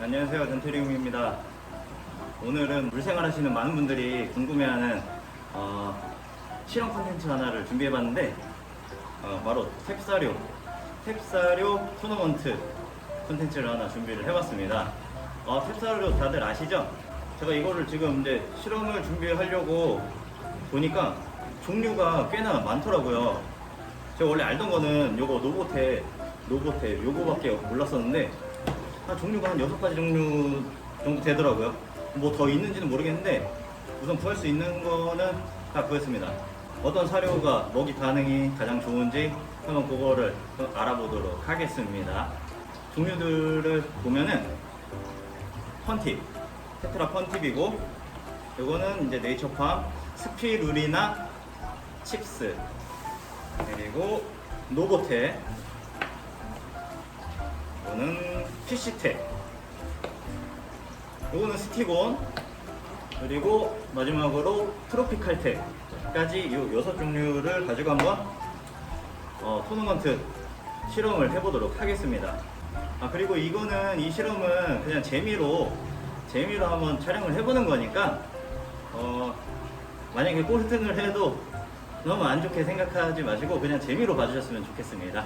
안녕하세요. 전태리움입니다. 오늘은 물생활 하시는 많은 분들이 궁금해하는 어, 실험 콘텐츠 하나를 준비해봤는데 어, 바로 탭사료 탭사료 토너먼트 콘텐츠를 하나 준비를 해봤습니다. 어, 탭사료 다들 아시죠? 제가 이거를 지금 이제 실험을 준비하려고 보니까 종류가 꽤나 많더라고요. 제가 원래 알던 거는 요거 노보테 노보테 요거밖에 몰랐었는데 한 종류가 한 여섯 가지 종류 정도 되더라고요. 뭐 더 있는지는 모르겠는데 우선 구할 수 있는 거는 다 구했습니다. 어떤 사료가 먹이 반응이 가장 좋은지 한번 그거를 좀 알아보도록 하겠습니다. 종류들을 보면은 펀팁, 테트라 펀팁이고 이거는 이제 네이처팜 스피루리나 칩스 그리고 노보테 이거는 피시텍. 이거는 스티곤. 그리고 마지막으로 트로피칼텍까지 이 여섯 종류를 가지고 한번 어, 토너먼트 실험을 해보도록 하겠습니다. 아 그리고 이거는 이 실험은 그냥 재미로 재미로 한번 촬영을 해보는 거니까 어, 만약에 꼴등을 해도 너무 안 좋게 생각하지 마시고 그냥 재미로 봐주셨으면 좋겠습니다.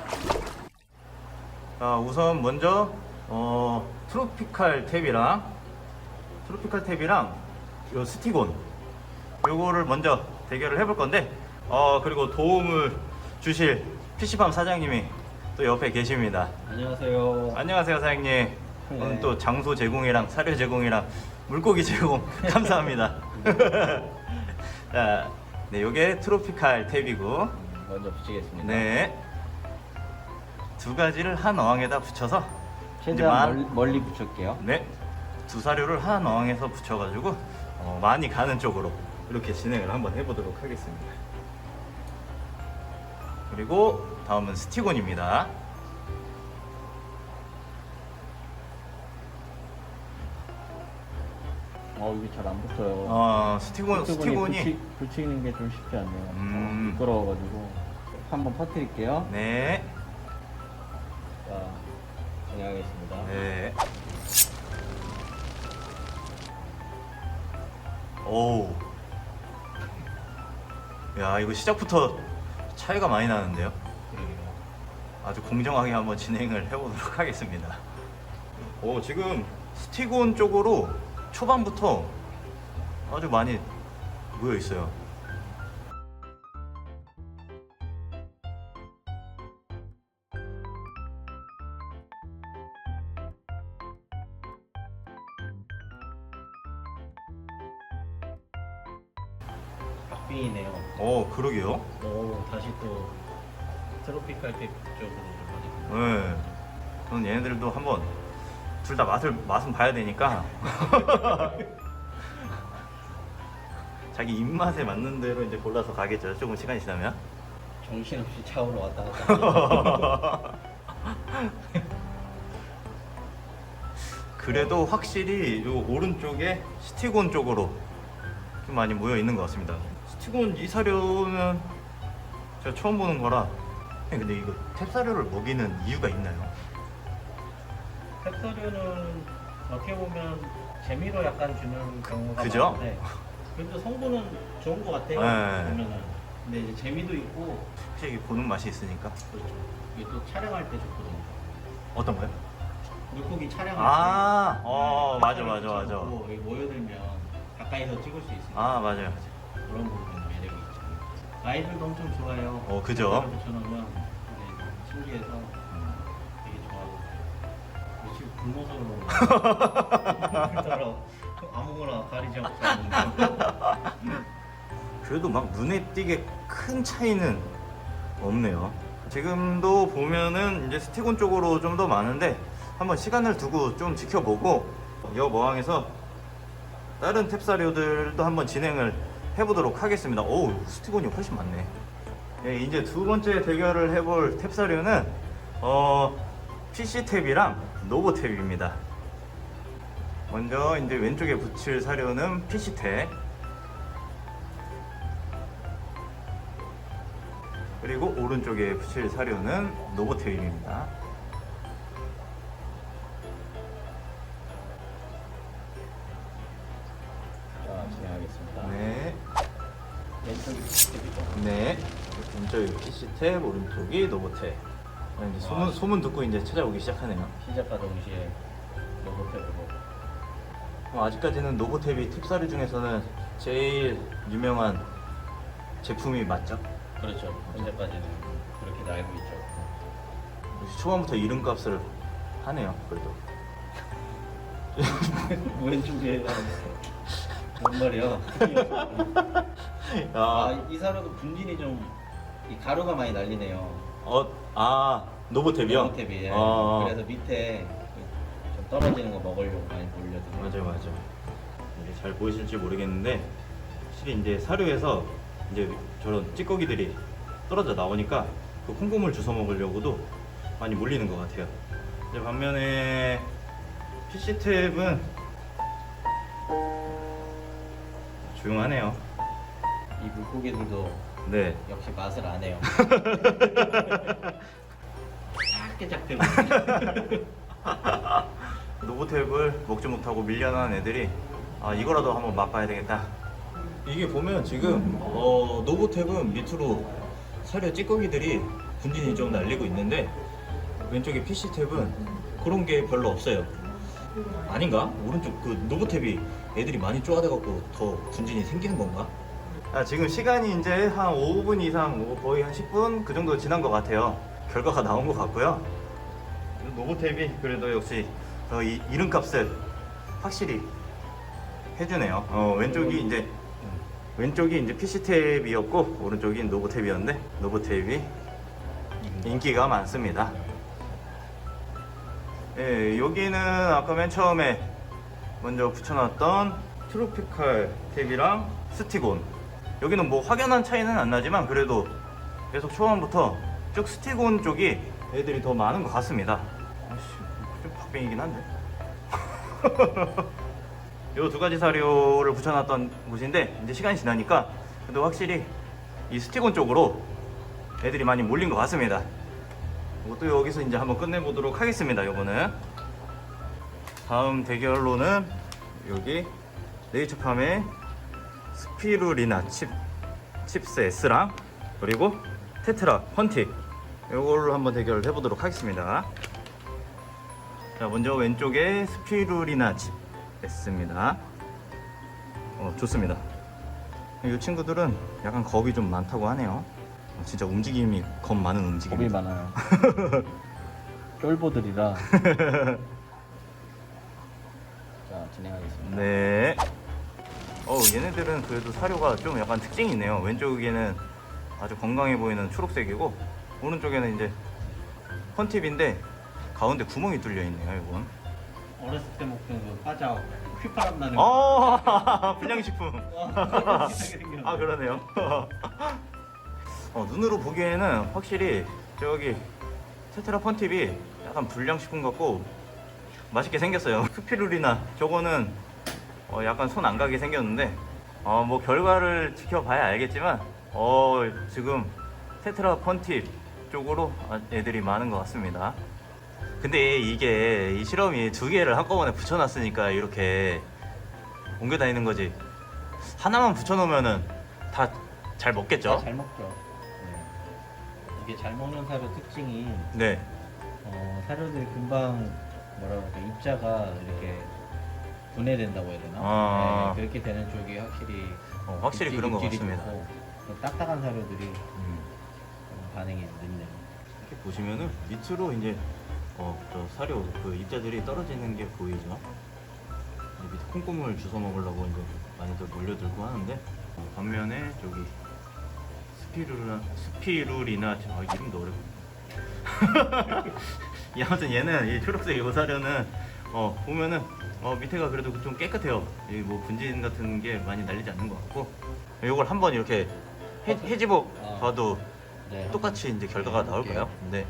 아, 우선 먼저 어, 트로피칼 탭이랑 트로피칼 탭이랑 요 스티곤 요거를 먼저 대결을 해볼 건데 어, 그리고 도움을 주실 PC팜 사장님이 또 옆에 계십니다. 안녕하세요. 안녕하세요 사장님. 네. 오늘 또 장소 제공이랑 사료 제공이랑 물고기 제공 감사합니다. 자, 네, 요게 트로피칼 탭이고 먼저 붙이겠습니다. 네. 두 가지를 한 어항에다 붙여서 최대한 멀리, 멀리 붙일게요. 네. 두 사료를 한 어항에서 붙여가지고 어, 많이 가는 쪽으로 이렇게 진행을 한번 해보도록 하겠습니다. 그리고 다음은 스티곤입니다. 어, 이게 잘 안 붙어요. 어, 스티곤, 스티곤이 붙이, 붙이는 게 좀 쉽지 않네요. 음. 어, 미끄러워가지고. 한번 퍼뜨릴게요. 네, 자, 진행하겠습니다. 네. 오. 야, 이거 시작부터 차이가 많이 나는데요? 아주 공정하게 한번 진행을 해보도록 하겠습니다. 오, 지금 스티곤 쪽으로 초반부터 아주 많이 모여 있어요. 둘다 맛을 맛은 봐야 되니까 자기 입맛에 맞는 대로 이제 골라서 가겠죠. 조금 시간이 지나면. 정신없이 차오러 왔다 갔다. 그래도 확실히 요 오른쪽에 스티곤 쪽으로 좀 많이 모여 있는 것 같습니다. 스티곤 이 사료는 제가 처음 보는 거라. 근데 이거 탭사료를 먹이는 이유가 있나요? 팩서류는 어떻게 보면 재미로 약간 주는 경우가 그죠? 많은데 그래도 성분은 좋은 것 같아요 네. 보면은 근데 이제 재미도 있고 확실히 보는 맛이 있으니까. 그렇죠 이게 또 촬영할 때 좋거든요 어떤 거요? 물고기 촬영할 아, 때 어, 네, 맞아, 맞아, 맞아. 여기 모여들면 가까이서 찍을 수 있으니까 아, 맞아요. 그런 부분은 매력이 있죠 아이들도 엄청 좋아해요 어, 그죠? 이제 신기해서 그러더라 아무거나 가리지 않고 먹는 그래도 막 눈에 띄게 큰 차이는 없네요. 지금도 보면은 이제 스티곤 쪽으로 좀 더 많은데 한번 시간을 두고 좀 지켜보고 옆 어항에서 다른 탭사료들도 한번 진행을 해보도록 하겠습니다. 오, 스티곤이 훨씬 많네. 예, 이제 두 번째 대결을 해볼 탭사료는 어, PC 탭이랑 노보탭입니다. 먼저 이제 왼쪽에 붙일 사료는 PC탭 그리고 오른쪽에 붙일 사료는 노보탭입니다. 자, 진행하겠습니다. 네. 왼쪽이 PC탭이죠. 네. 왼쪽이 PC탭, 오른쪽이 노보탭. 아, 이제 소문, 소문 듣고 이제 찾아오기 시작하네요. 시작과 동시에 로봇으로 어, 아직까지는 노보탭이 탭사류 중에서는 제일 유명한 제품이 맞죠? 그렇죠. 현재까지는 그렇게 알고 있죠. 역시 초반부터 이름값을 하네요. 그래도. 왼쪽에 뭔 말이야? 아, 아, 이 사료도 분진이 좀 이 가루가 많이 날리네요. 어, 아 노보탭이요? 탭이 아, 그래서 밑에 좀 떨어지는 거 먹으려고 많이 몰려드네요. 맞아요, 맞아요. 이게 잘 보이실지 모르겠는데 확실히 이제 사료에서 이제 저런 찌꺼기들이 떨어져 나오니까 그 콩고물 주워 먹으려고도 많이 몰리는 것 같아요. 이제 반면에 PC 탭은 조용하네요. 이 물고기들도 네. 역시 맛을 안 해요. 작게. 노보탭을 먹지 못하고 밀려난 애들이 아 이거라도 한번 맛봐야 되겠다. 이게 보면 지금 어, 노보탭은 밑으로 사료 찌꺼기들이 분진이 좀 날리고 있는데 왼쪽에 PC탭은 그런 게 별로 없어요. 아닌가? 오른쪽 그 노보탭이 애들이 많이 쪼아대갖고 더 분진이 생기는 건가? 아, 지금 시간이 이제 한 5분 이상, 뭐 거의 한 10분 그 정도 지난 것 같아요. 결과가 나온 것 같고요. 노보탭이 그래도 역시 어, 이 이름값을 확실히 해주네요. 어, 왼쪽이 이제 왼쪽이 이제 PC 탭이었고 오른쪽이 노보 탭이었는데 노보 탭이 인기가 많습니다. 예, 여기는 아까 맨 처음에 먼저 붙여놨던 트로피칼 탭이랑 스티곤. 여기는 뭐 확연한 차이는 안 나지만 그래도 계속 초반부터 쭉 스티곤 쪽이 애들이 더 많은 것 같습니다. 아씨, 좀 박빙이긴 한데. 요 두 가지 사료를 붙여놨던 곳인데 이제 시간이 지나니까 근데 확실히 이 스티곤 쪽으로 애들이 많이 몰린 것 같습니다. 이것도 여기서 이제 한번 끝내보도록 하겠습니다. 요거는 다음 대결로는 여기 네이처팜의 스피루리나 칩 칩스 S랑 그리고 테트라 헌틱 요걸로 한번 대결을 해보도록 하겠습니다. 자 먼저 왼쪽에 스피루리나 칩 S입니다. 어 좋습니다. 이 친구들은 약간 겁이 좀 많다고 하네요. 어, 진짜 움직임이 겁 많은 움직임이. 겁이 많아요. 쫄보들이라. 자 진행하겠습니다. 네. 어 얘네들은 그래도 사료가 좀 약간 특징이 있네요. 왼쪽에는 아주 건강해 보이는 초록색이고 오른쪽에는 이제 헌팁인데 가운데 구멍이 뚫려 있네요. 이건. 어렸을 때 먹던 그 과자 휘파람 나는. 어 불량식품. 와, 비슷하게 생겼네. 아 그러네요. 어, 눈으로 보기에는 확실히 저기 테트라 펀팁이 약간 불량식품 같고 맛있게 생겼어요. 스피루리나 저거는 어, 약간 손 안 가게 생겼는데 어, 뭐 결과를 지켜봐야 알겠지만 어, 지금 테트라 펀팁 쪽으로 아, 애들이 많은 것 같습니다. 근데 이게 이 실험이 두 개를 한꺼번에 붙여놨으니까 이렇게 옮겨 다니는 거지. 하나만 붙여놓으면은 다 잘 먹겠죠? 잘 먹죠. 네. 이게 잘 먹는 사료 특징이 네. 어, 사료들이 금방 뭐라 그럴까 입자가 이렇게 분해된다고 해야 되나? 아. 네, 그렇게 되는 쪽이 확실히 어, 확실히 그런 것 입질이 같습니다. 좋고, 또 딱딱한 사료들이 음. 좀 반응이 늦네요. 이렇게 보시면은 밑으로 이제 어, 저 사료 그 입자들이 떨어지는 게 보이죠? 이제 밑에 콩고물 주워 먹으려고 이제 많이들 몰려들고 하는데 어, 반면에 저기 스피루나 스피루리나 아, 이름도 어렵고 이 아무튼 얘는 이 초록색 요 사료는 어, 보면은 어, 밑에가 그래도 좀 깨끗해요. 이뭐 분진 같은 게 많이 날리지 않는 것 같고 요걸 한번 이렇게 해, 해집어 아. 봐도 네, 똑같이 이제 결과가 나올까요? 네.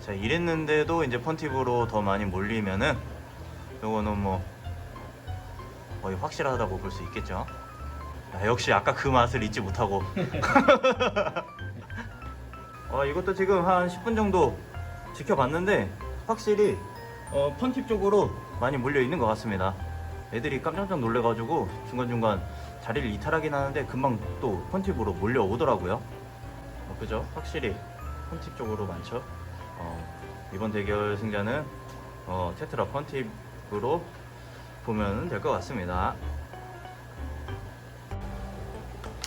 자 이랬는데도 이제 펀팁으로 더 많이 몰리면은 요거는 뭐 거의 확실하다고 볼 수 있겠죠. 야, 역시 아까 그 맛을 잊지 못하고. 어, 이것도 지금 한 10분 정도 지켜봤는데 확실히 어, 펀팁 쪽으로 많이 몰려 있는 것 같습니다. 애들이 깜짝깜짝 놀래가지고 중간중간 자리를 이탈하긴 하는데 금방 또 펀팁으로 몰려오더라고요. 어, 그죠? 확실히 펀팁 쪽으로 많죠. 어, 이번 대결 승자는 어, 테트라 펀팁으로 보면 될 것 같습니다.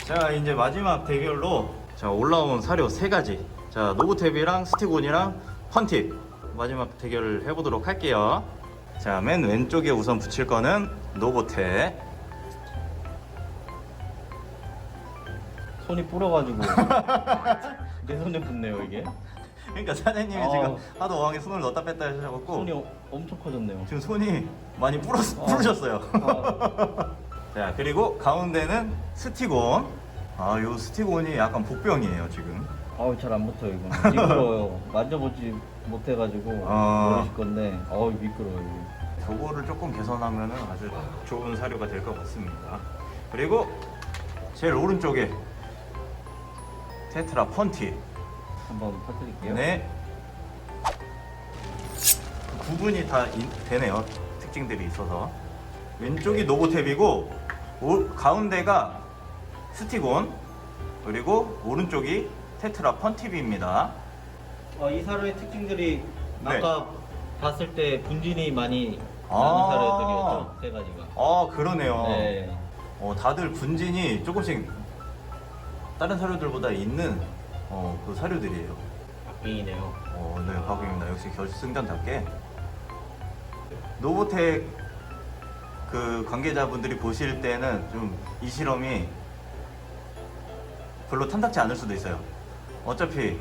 자 이제 마지막 대결로 자 올라온 사료 세 가지 자 노브탭이랑 스티곤이랑 펀팁 마지막 대결을 해보도록 할게요 자 맨 왼쪽에 우선 붙일 거는 노보탭 손이 불어가지고 내 손에 붙네요 이게. 그러니까 사장님이 어. 지금 하도 어항에 손을 넣었다 뺐다 하셔갖고 손이 어- 엄청 커졌네요. 지금 손이 많이 어. 부르셨어요 아, 자 그리고 가운데는 스티곤 아 요 스티곤이 약간 복병이에요 지금 아우 잘 안 붙어요 이거. 미끄러워요. 만져보지 못해가지고 아. 모르실 건데, 아우 미끄러워요. 이게. 저거를 조금 개선하면 아주 좋은 사료가 될 것 같습니다. 그리고 제일 오른쪽에 테트라 펀티. 한번 퍼뜨릴게요. 네. 구분이 다 인- 되네요. 특징들이 있어서. 왼쪽이 노보탭이고 오- 가운데가 스티곤 그리고 오른쪽이 테트라 펀팁입니다. 어, 이 사료의 특징들이 네. 아까 봤을 때 분진이 많이 아. 나는 사료들이었죠 세 가지가. 아 그러네요. 네. 어, 다들 분진이 조금씩 다른 사료들보다 있는 어, 그 사료들이에요. 박빙이네요. 어, 네, 박입니다. 역시 결승전답게. 노보텍 그 관계자분들이 보실 때는 좀 이 실험이 별로 탐탁지 않을 수도 있어요. 어차피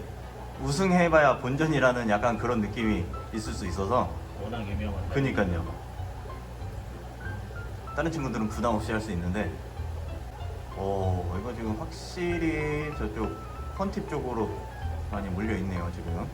우승해봐야 본전이라는 약간 그런 느낌이 있을 수 있어서 워낙 유명한. 그니까요. 다른 친구들은 부담 없이 할 수 있는데, 어 이거 지금 확실히 저쪽 펀팁 쪽으로 많이 몰려 있네요 지금.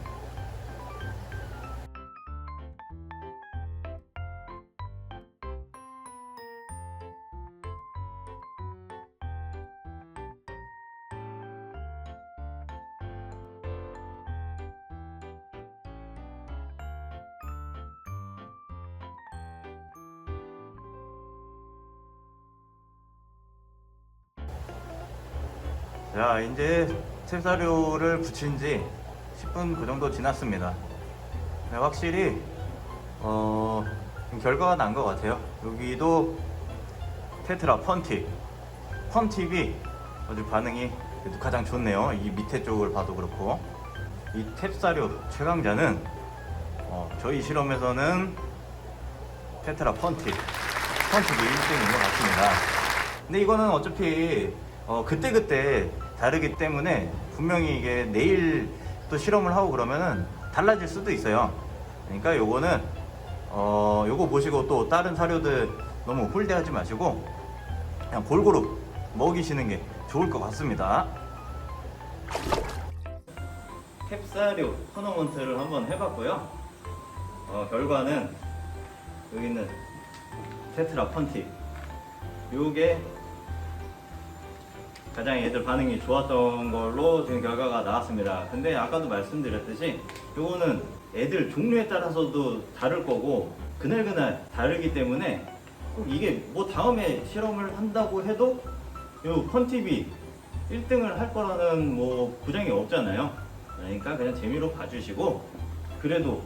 자 이제 탭사료를 붙인 지 10분 그 정도 지났습니다. 네, 확실히 어, 좀 결과가 난 것 같아요. 여기도 테트라 펀팁, 펀팁이 아주 반응이 가장 좋네요. 이 밑에 쪽을 봐도 그렇고 이 탭사료 최강자는 어, 저희 실험에서는 테트라 펀팁, 펀팁이 1등인 것 같습니다. 근데 이거는 어차피 어, 그때그때 다르기 때문에 분명히 이게 내일 또 실험을 하고 그러면은 달라질 수도 있어요. 그러니까 요거는 어, 요거 보시고 또 다른 사료들 너무 홀대하지 마시고 그냥 골고루 먹이시는 게 좋을 것 같습니다. 캡사료 토너먼트를 한번 해봤고요. 어, 결과는 여기 있는 테트라 펀팁 요게 가장 애들 반응이 좋았던 걸로 지금 결과가 나왔습니다. 근데 아까도 말씀드렸듯이 요거는 애들 종류에 따라서도 다를 거고 그날그날 다르기 때문에 꼭 이게 뭐 다음에 실험을 한다고 해도 요 펀팁이 1등을 할 거라는 뭐 부장이 없잖아요. 그러니까 그냥 재미로 봐주시고 그래도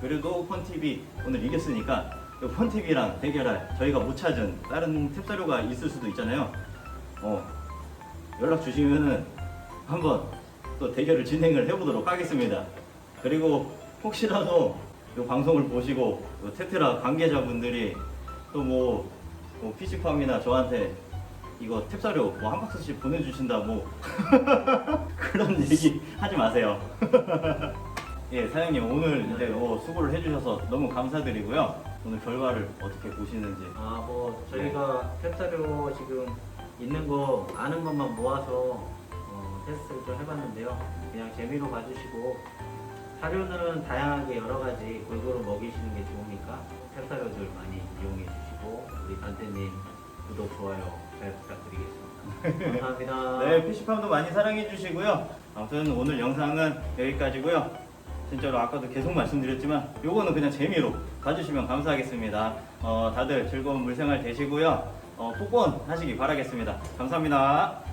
그래도 펀팁이 오늘 이겼으니까 요 펀팁이랑 대결할 저희가 못 찾은 다른 탭사료가 있을 수도 있잖아요. 어, 연락 주시면은 한번 또 대결을 진행을 해보도록 하겠습니다. 그리고 혹시라도 이 방송을 보시고 요 테트라 관계자분들이 또뭐 뭐 PC팜이나 저한테 이거 탭사료 뭐 한 박스씩 보내주신다 뭐 그런 얘기 하지 마세요. 예, 사장님 오늘 이제 뭐 수고를 해주셔서 너무 감사드리고요. 오늘 결과를 어떻게 보시는지. 아, 뭐 저희가 탭사료 지금 있는 거 아는 것만 모아서 어, 테스트를 좀 해봤는데요. 그냥 재미로 봐주시고 사료들은 다양하게 여러 가지 골고루 먹이시는 게 좋으니까 햇사료들 많이 이용해 주시고 우리 단태님 구독 좋아요 잘 부탁드리겠습니다. 감사합니다. 네, 피시팜도 많이 사랑해 주시고요. 아무튼 오늘 영상은 여기까지고요. 진짜로 아까도 계속 말씀드렸지만 요거는 그냥 재미로 봐주시면 감사하겠습니다. 어, 다들 즐거운 물생활 되시고요. 어, 복권 하시기 바라겠습니다. 감사합니다.